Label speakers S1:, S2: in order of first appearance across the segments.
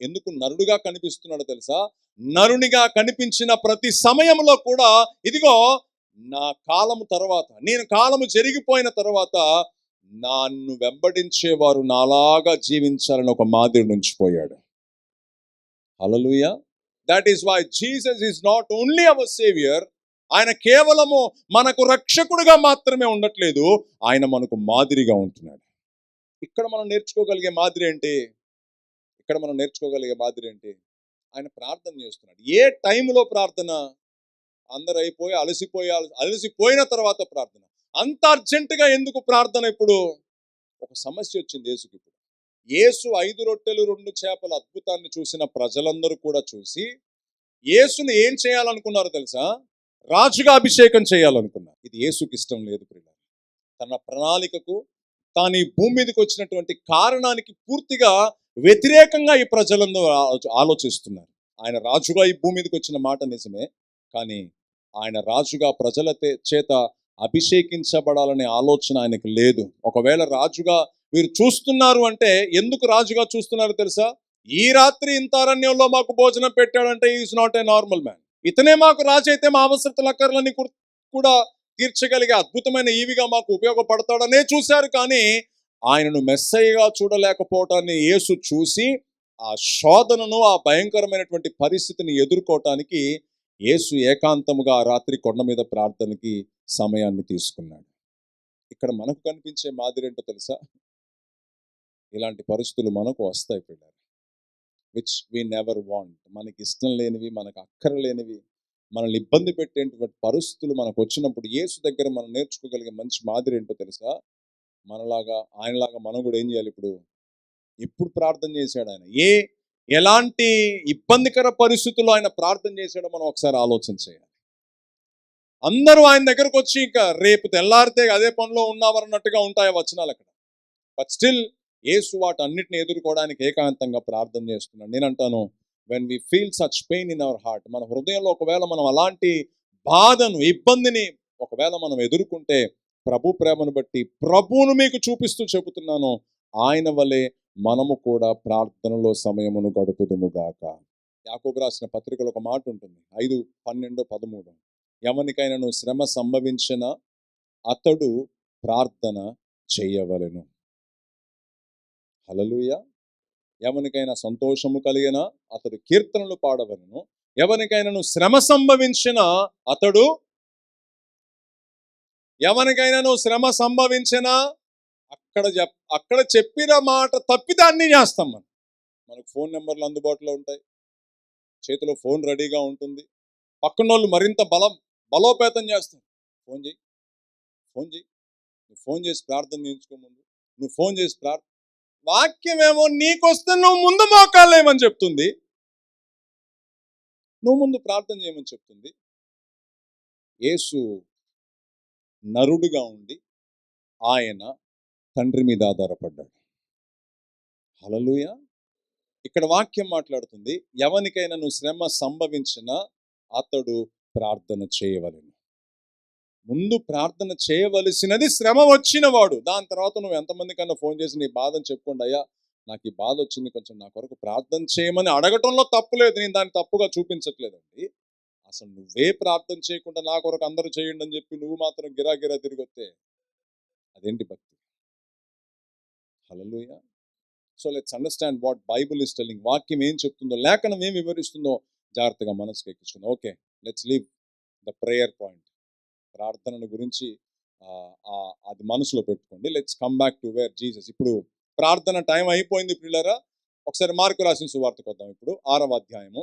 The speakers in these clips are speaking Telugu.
S1: ఎందుకు నరుడుగా కనిపిస్తున్నాడో తెలుసా? నరునిగా కనిపించిన ప్రతి సమయంలో కూడా ఇదిగో నా కాలము తర్వాత నేను కాలము జరిగిపోయిన తర్వాత నన్ను వెంబడించేవారు నాలాగా జీవించాలని ఒక మాదిరి నుంచి పోయాడు hallelujah that is why Jesus is not only our saviour ఆయన కేవలము మనకు రక్షకుడుగా మాత్రమే ఉండట్లేదు ఆయన మనకు మాదిరిగా ఉంటున్నాడు. ఇక్కడ మనం నేర్చుకోగలిగే మాదిరి ఏంటి? ఇక్కడ మనం నేర్చుకోగలిగే మాదిరి ఏంటి ఆయన ప్రార్థన చేస్తున్నాడు. ఏ టైంలో ప్రార్థన? అందరు అయిపోయి అలసిపోయి అలసిపోయిన తర్వాత ప్రార్థన. అంత అర్జెంటుగా ఎందుకు ప్రార్థన ఇప్పుడు? ఒక సమస్య వచ్చింది యేసుకి ఇప్పుడు యేసు ఐదు రొట్టెలు రెండు చేపల అద్భుతాన్ని చూసిన ప్రజలందరూ కూడా చూసి యేసుని ఏం చేయాలనుకున్నారో తెలుసా? రాజుగా అభిషేకం చేయాలనుకున్నారు. ఇది యేసుకి ఇష్టం లేదు ప్రియ తన ప్రణాళికకు తాను ఈ భూమి మీదకి వచ్చినటువంటి కారణానికి పూర్తిగా వ్యతిరేకంగా ఈ ప్రజలందరూ ఆలోచిస్తున్నారు. ఆయన రాజుగా ఈ భూమి మీదకి వచ్చిన మాట నిజమే కానీ ఆయన రాజుగా ప్రజల చేత అభిషేకించబడాలనే ఆలోచన ఆయనకు లేదు. ఒకవేళ రాజుగా మీరు చూస్తున్నారు అంటే ఎందుకు రాజుగా చూస్తున్నారు తెలుసా? ఈ రాత్రి ఇంత అరణ్యంలో మాకు భోజనం పెట్టాడంటే is not a normal man. ఇతనే మాకు రాజు అయితే మా అవసరతల అక్కర్లని కూడా- కూడా తీర్చగలిగే అద్భుతమైన ఈవిగా మాకు ఉపయోగపడతాడనే చూశారు కానీ ఆయనను మెస్సయ్యగా చూడలేకపోవటాన్ని యేసు చూసి ఆ శోధనను ఆ భయంకరమైనటువంటి పరిస్థితిని ఎదుర్కోవటానికి యేసు ఏకాంతముగా ఆ రాత్రి కొండ మీద ప్రార్థనకి సమయాన్ని తీసుకున్నాడు. ఇక్కడ మనకు కనిపించే మాదిరి ఏంటో తెలుసా? ఇలాంటి పరిస్థితులు మనకు వస్తాయి పిల్లలు. విచ్ వీ నెవర్ వాంట్ మనకి ఇష్టం లేనివి మనకు అక్కర లేనివి మనల్ని ఇబ్బంది పెట్టేటువంటి పరిస్థితులు మనకు వచ్చినప్పుడు యేసు దగ్గర మనం నేర్చుకోగలిగే మంచి మాదిరి ఏంటో తెలుసా? మనలాగా ఆయనలాగా మనం కూడా ఏం చేయాలి ఇప్పుడు? ఎప్పుడు ప్రార్థన చేశాడు ఆయన. ఏ ఎలాంటి ఇబ్బందికర పరిస్థితుల్లో ఆయన ప్రార్థన చేశాడో మనం ఒకసారి ఆలోచన చేయాలి. అందరూ ఆయన దగ్గరకు వచ్చి ఇంకా రేపు తెల్లారితే అదే పనిలో ఉన్నావన్నట్టుగా ఉంటాయి వచనాలు అక్కడ? బట్ స్టిల్ యేసు వాటి అన్నిటిని ఎదుర్కోవడానికి ఏకాంతంగా ప్రార్థన చేస్తున్నాడు. నేను అంటాను when we feel such pain in our heart మన హృదయంలో ఒకవేళ మనం అలాంటి బాధను ఇబ్బందిని ఒకవేళ మనం ఎదుర్కొంటే ప్రభు ప్రేమను బట్టి ప్రభువును మీకు చూపిస్తూ చెబుతున్నాను. ఆయన వలె మనము కూడా ప్రార్థనలో సమయమును గడుపుదుము గాక. యాకోబు రాసిన పత్రికలో ఒక మాట ఉంటుంది. ఐదు పన్నెండు పదమూడు. ఎవరికైనాను శ్రమ సంభవించిన అతడు ప్రార్థన చేయవలెను. హలలుయ ఎవరికైనా సంతోషము కలిగిన అతడు కీర్తనలు పాడవలను. ఎవరికైనాను శ్రమ సంభవించిన అతడు ఎవరికైనా నువ్వు శ్రమ సంభవించిన అక్కడ చెప్ అక్కడ చెప్పిన మాట తప్పితే అన్నీ చేస్తాం మనం. మనకు ఫోన్ నెంబర్లు అందుబాటులో ఉంటాయి. చేతిలో ఫోన్ రెడీగా ఉంటుంది. పక్కన వాళ్ళు మరింత బలం బలోపేతం చేస్తారు. ఫోన్ చేయి ఫోన్ చేయి నువ్వు ఫోన్ చేసి ప్రార్థన చేయించుకో ముందు. నువ్వు ఫోన్ చేసి ప్రార్థన వాక్యమేమో నీకొస్తే నువ్వు ముందు మోకాలేమని చెప్తుంది. నువ్వు ముందు ప్రార్థన చేయమని చెప్తుంది. యేసు నరుడుగా ఉండి ఆయన తండ్రి మీద ఆధారపడ్డాడు. హలలుయ ఇక్కడ వాక్యం మాట్లాడుతుంది ఎవరికైనా నువ్వు శ్రమ సంభవించిన అతడు ప్రార్థన చేయవలను. ముందు ప్రార్థన చేయవలసినది శ్రమ వచ్చినవాడు. దాని తర్వాత నువ్వు ఎంతమంది కన్నా ఫోన్ చేసి నీ బాధను చెప్పుకోండి అయ్యా నాకు ఈ బాధ వచ్చింది కొంచెం నా కొరకు ప్రార్థన చేయమని అడగటంలో తప్పు లేదు. నేను దాన్ని తప్పుగా చూపించట్లేదండి. అసలు నువ్వే ప్రార్థన చేయకుండా నా కొరకు అందరూ చేయండి అని చెప్పి నువ్వు మాత్రం గిరా గిరా తిరిగి వస్తే అదేంటి భక్తి? Hallelujah so let's understand what Bible is telling. వాక్యం ఏం చెప్తుందో లేఖనం ఏం వివరిస్తుందో జాగ్రత్తగా మనసుకు ఎక్కించుకుందాం. Okay let's leave the prayer point. ప్రార్థనను గురించి అది మనసులో పెట్టుకోండి. Let's come back to where Jesus. ఇప్పుడు ప్రార్థన టైం అయిపోయింది పిల్లరా ఒకసారి మార్కు రాసిన సువార్తకు వద్దాం ఇప్పుడు ఆరవ అధ్యాయము.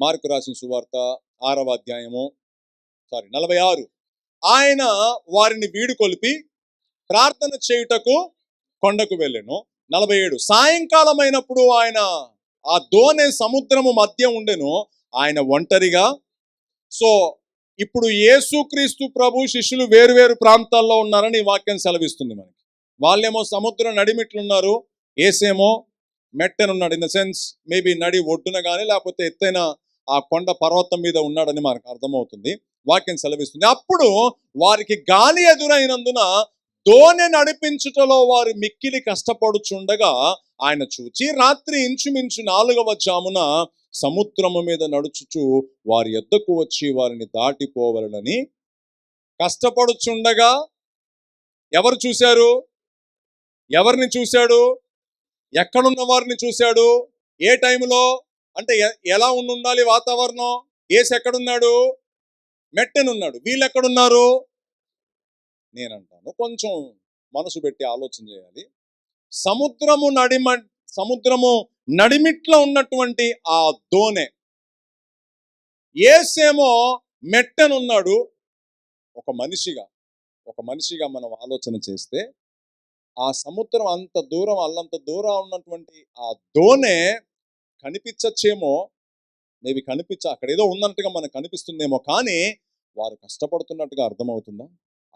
S1: మార్కు రాసిన సువార్త ఆరవ అధ్యాయము సారీ నలభై ఆరు. ఆయన వారిని వీడుకొలిపి ప్రార్థన చేయుటకు కొండకు వెళ్ళాను. నలభై ఏడు. సాయంకాలం అయినప్పుడు ఆయన ఆ దోణి సముద్రము మధ్య ఉండెను. ఆయన ఒంటరిగా. సో ఇప్పుడు యేసుక్రీస్తు ప్రభు శిష్యులు వేరువేరు ప్రాంతాల్లో ఉన్నారని వాక్యం సెలవిస్తుంది మనకి. వాళ్ళేమో సముద్రం నడిమిట్లు ఉన్నారు ఏసేమో మెట్టెనున్నాడు. ఇన్ ద సెన్స్ మేబీ నడి ఒడ్డున కానీ లేకపోతే ఎత్తైన ఆ కొండ పర్వతం మీద ఉన్నాడని మనకు అర్థమవుతుంది. వాక్యం సెలవిస్తుంది. అప్పుడు వారికి గాలి ఎదురైనందున దోణి నడిపించుటలో వారు మిక్కిలి కష్టపడుచుండగా ఆయన చూచి రాత్రి ఇంచుమించు నాలుగవ జామున సముద్రము మీద నడుచుచు వారి ఎద్దకు వచ్చి వారిని దాటిపోవలనని కష్టపడుచుండగా ఎవరు చూశారు? ఎవరిని చూశాడు? ఎక్కడున్న వారిని చూశాడు? ఏ టైంలో అంటే ఎలా ఉండి ఉండాలి వాతావరణం? ఏసు ఎక్కడున్నాడు? మెట్టెనున్నాడు. వీళ్ళు ఎక్కడున్నారు నేనంటాను. కొంచెం మనసు పెట్టి ఆలోచన చేయాలి. సముద్రము నడిమ సముద్రము నడిమిట్లో ఉన్నటువంటి ఆ దోనె. ఏసేమో మెట్టెనున్నాడు. ఒక మనిషిగా ఒక మనిషిగా మనం ఆలోచన చేస్తే ఆ సముద్రం అంత దూరం అల్లంత దూరం ఉన్నటువంటి ఆ దోనె కనిపించచ్చేమో మేబీ కనిపించ అక్కడ ఏదో ఉన్నట్టుగా మనకు కనిపిస్తుందేమో కానీ వారు కష్టపడుతున్నట్టుగా అర్థమవుతుందా?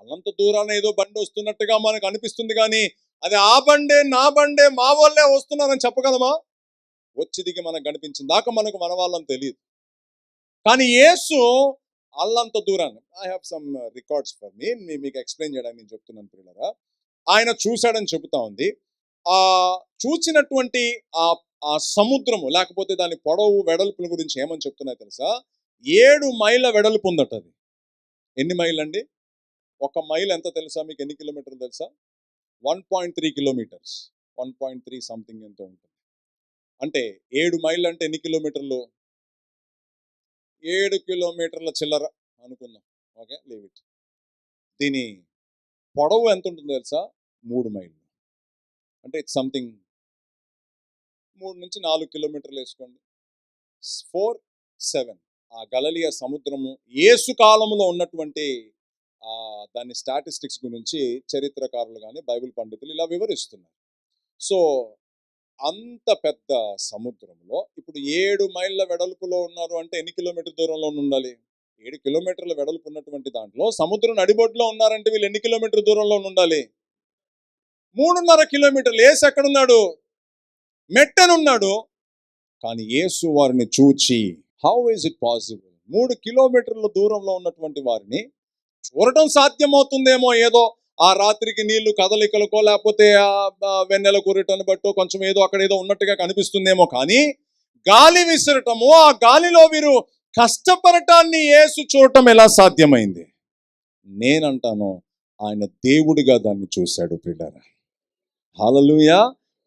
S1: అల్లంత దూరాన ఏదో బండి వస్తున్నట్టుగా మనకు అనిపిస్తుంది కానీ అది ఆ బండే నా బండే మా వాళ్ళే వస్తున్నారని చెప్పగలమా? వచ్చి దిగి మనకు కనిపించింది దాకా మనకు మన వాళ్ళని తెలియదు. కానీ యేసు అల్లంత దూరాన్ని I have some records for me మీకు ఎక్స్ప్లెయిన్ చేయడానికి నేను చెప్తున్నాను పిల్లరా ఆయన చూశాడని చెబుతా ఉంది. ఆ చూసినటువంటి ఆ ఆ సముద్రము లేకపోతే దాని పొడవు వెడల్పుల గురించి ఏమని చెప్తున్నాయి తెలుసా? ఏడు మైళ్ళ వెడల్పు ఉందట అది. ఎన్ని మైళ్ళు అండి ఒక మైల్ ఎంత తెలుసా మీకు? ఎన్ని కిలోమీటర్లు తెలుసా? One point three kilometres. One point three something ఎంత ఉంటుంది. అంటే ఏడు మైళ్ళు అంటే ఎన్ని కిలోమీటర్లు? ఏడు కిలోమీటర్ల చిల్లర అనుకుందాం. Okay leave it. దీని పొడవు ఎంత ఉంటుందో తెలుసా? మూడు మైళ్ళు. అంటే ఇట్స్ సంథింగ్ మూడు నుంచి నాలుగు కిలోమీటర్లు వేసుకోండి. Four seven. ఆ గలలియ సముద్రము ఏసు కాలంలో ఉన్నటువంటి ఆ దాని స్టాటిస్టిక్స్ గురించి చరిత్రకారులు కానీ బైబిల్ పండితులు ఇలా వివరిస్తున్నారు. సో అంత పెద్ద సముద్రంలో ఇప్పుడు ఏడు మైళ్ళ వెడల్పులో ఉన్నారు అంటే ఎన్ని కిలోమీటర్ దూరంలో ఉండాలి? ఏడు కిలోమీటర్ల వెడల్పు ఉన్నటువంటి దాంట్లో సముద్రం నడిబొడ్లో ఉన్నారంటే వీళ్ళు ఎన్ని కిలోమీటర్ దూరంలో ఉండాలి? మూడున్నర కిలోమీటర్లు. ఏసు ఎక్కడున్నాడు? మెట్టనున్నాడు. కానీ యేసు వారిని చూచి హౌ ఇస్ ఇట్ పాసిబుల్ మూడు కిలోమీటర్ల దూరంలో ఉన్నటువంటి వారిని చూడటం సాధ్యమవుతుందేమో ఏదో. ఆ రాత్రికి నీళ్ళు కదలికలకో లేకపోతే ఆ వెన్నెల కూరటను బట్టో కొంచెం ఏదో అక్కడ ఏదో ఉన్నట్టుగా కనిపిస్తుందేమో కానీ గాలి విసరటము ఆ గాలిలో వీరు కష్టపడటాన్ని యేసు చూడటం ఎలా సాధ్యమైంది? నేనంటాను ఆయన దేవుడిగా దాన్ని చూశాడు పిల్లరా hallelujah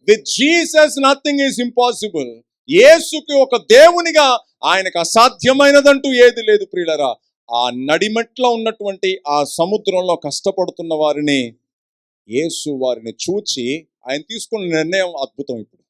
S1: with Jesus nothing is impossible యేసుకి ఒక దేవునిగా ఆయనకు అసాధ్యమైనదంటూ ఏది లేదు ప్రియులరా. ఆ నడిమెట్ల ఉన్నటువంటి ఆ సముద్రంలో కష్టపడుతున్న వారిని యేసు వారిని చూచి ఆయన తీసుకున్న నిర్ణయం అద్భుతం ఇప్పుడు.